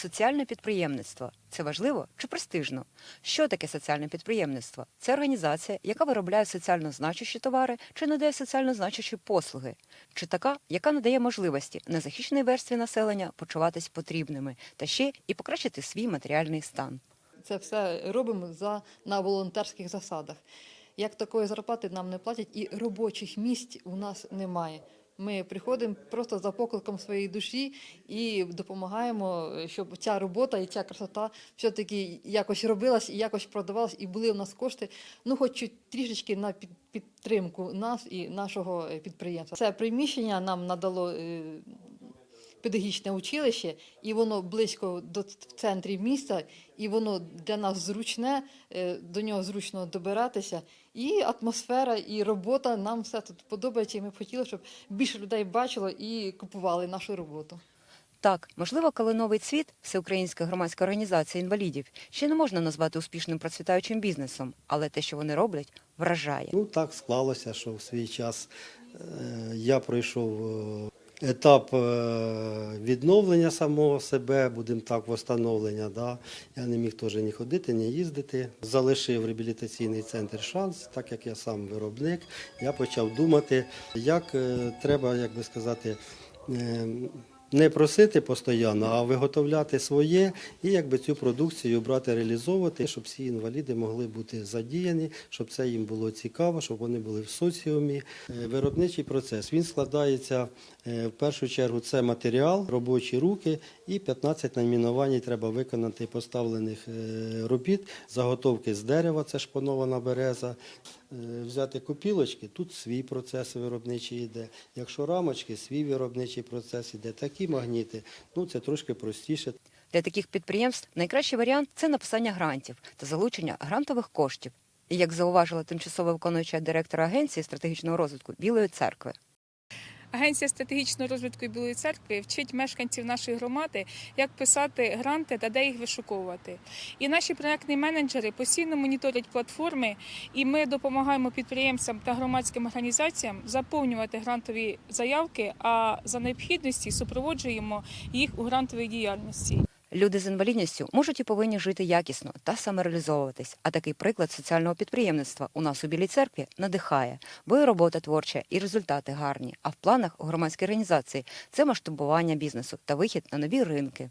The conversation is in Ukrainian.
Соціальне підприємництво це важливо чи престижно? Що таке соціальне підприємництво? Це організація, яка виробляє соціально значущі товари чи надає соціально значущі послуги, чи така, яка надає можливості незахищеній верстві населення почуватись потрібними та ще і покращити свій матеріальний стан. Це все робимо за, на волонтерських засадах. Як такої зарплати нам не платять, і робочих місць у нас немає. Ми приходимо просто за покликом своєї душі і допомагаємо, щоб ця робота і ця красота все-таки якось робилась і якось продавалась, і були у нас кошти, ну хоч трішечки на під- підтримку нас і нашого підприємства. Це приміщення нам надало е, педагогічне училище, і воно близько до в центрі міста, і воно для нас зручне, е, до нього зручно добиратися. І атмосфера, і робота нам все тут подобається. І ми б хотіли, щоб більше людей бачило і купували нашу роботу. Так, можливо, калиновий цвіт всеукраїнська громадська організація інвалідів ще не можна назвати успішним процвітаючим бізнесом, але те, що вони роблять, вражає. Ну так склалося, що в свій час е, я пройшов е, етап е, відновлення самого себе, будемо так, встановлення. Да. Я не міг теж ні ходити, ні їздити. Залишив реабілітаційний центр шанс, так як я сам виробник. Я почав думати, як е, треба, як би сказати, е, не просити постійно, а виготовляти своє і якби цю продукцію брати, реалізовувати, щоб всі інваліди могли бути задіяні, щоб це їм було цікаво, щоб вони були в соціумі. Е, Виробничий процес він складається е, в першу чергу. Це матеріал, робочі руки і 15 найменувань треба виконати поставлених е, робіт, заготовки з дерева, це шпонована береза. Взяти копілочки, тут свій процес виробничий йде. Якщо рамочки, свій виробничий процес йде. Такі магніти, ну це трошки простіше. Для таких підприємств найкращий варіант це написання грантів та залучення грантових коштів. І як зауважила тимчасово виконуюча директора агенції стратегічного розвитку Білої церкви. Агенція стратегічного розвитку Білої церкви вчить мешканців нашої громади, як писати гранти та де їх вишуковувати. І наші проектні менеджери постійно моніторять платформи, і ми допомагаємо підприємцям та громадським організаціям заповнювати грантові заявки, а за необхідності супроводжуємо їх у грантовій діяльності. Люди з інвалідністю можуть і повинні жити якісно та самореалізовуватись. А такий приклад соціального підприємництва у нас у Білій церкві надихає, бо і робота творча, і результати гарні. А в планах у громадській організації це масштабування бізнесу та вихід на нові ринки.